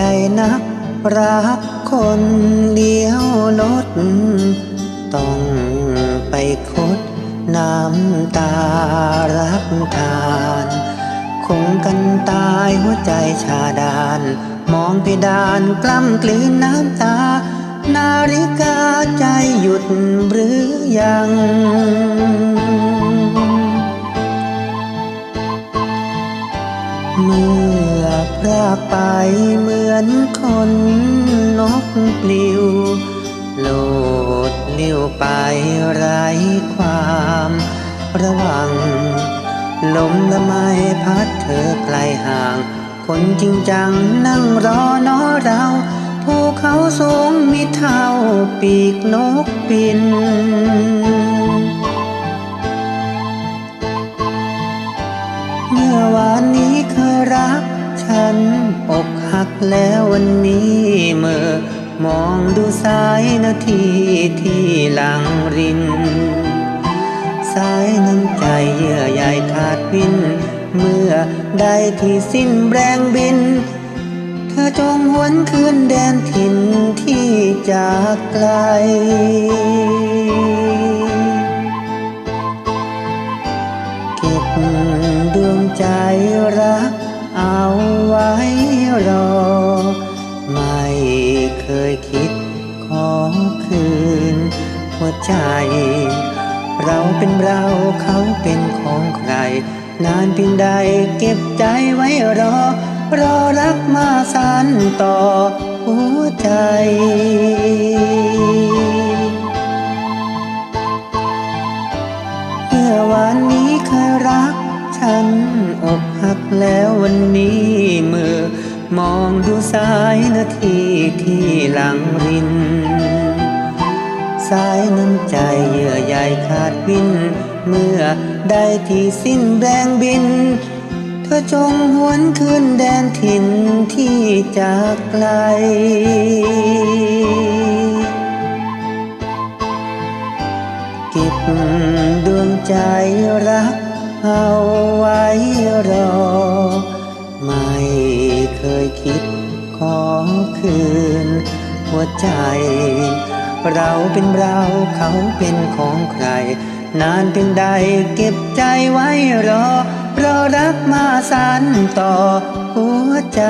ใจนัก รักคนเลี้ยวรถต้องไปคดน้ำตารับทานคงกันตายหัวใจชาดาน มองเพดานกล้ำกลืนน้ำตา นาฬิกาใจหยุดหรือยัง เมื่อพรากไปเหมือนคนนกปลิวโลดเลี้ยวไปไร้ความระวัง ลมละไมพัดเธอไกลห่าง คนจริงจังนั่งรอนอเราภูเขาสูงมีเท่าปีกนกบิน เมื่อวานนี้ รักฉันอกหักแล้ววันนี้เมื่อมองดูสายนาทีที่หลังริน สายน้ำใจเยื่อใยขาดวิน เมื่อได้ที่สิ้นแรงบิน เธอจงหวนคืนแดนถิ่นที่จากไกลเก็บดวงใจรัก เอาไว้รอ ไม่เคยคิดขอคืน หัวใจ เราเป็นเราเขาเป็นของใคร นานเพียงใดเก็บใจไว้รอ รอรักมาสานต่อหัวใจเมื่อวานนี้เคยรัก ฉันอกหักแล้ววันนี้เมื่อมองดูสายนาทีที่หลังริน สายน้ำใจเยื่อใยขาดวิน เมื่อได้ที่สิ้นแรงบิน เธอจงหวนคืนแดนถิ่นที่จากไกลเก็บดวงใจรัก เอาไว้รอ ไม่เคยคิดขอคืน หัวใจ เราเป็นเราเขาเป็นของใคร นานเพียงใดเก็บใจไว้รอรอรักมาสานต่อหัวใจ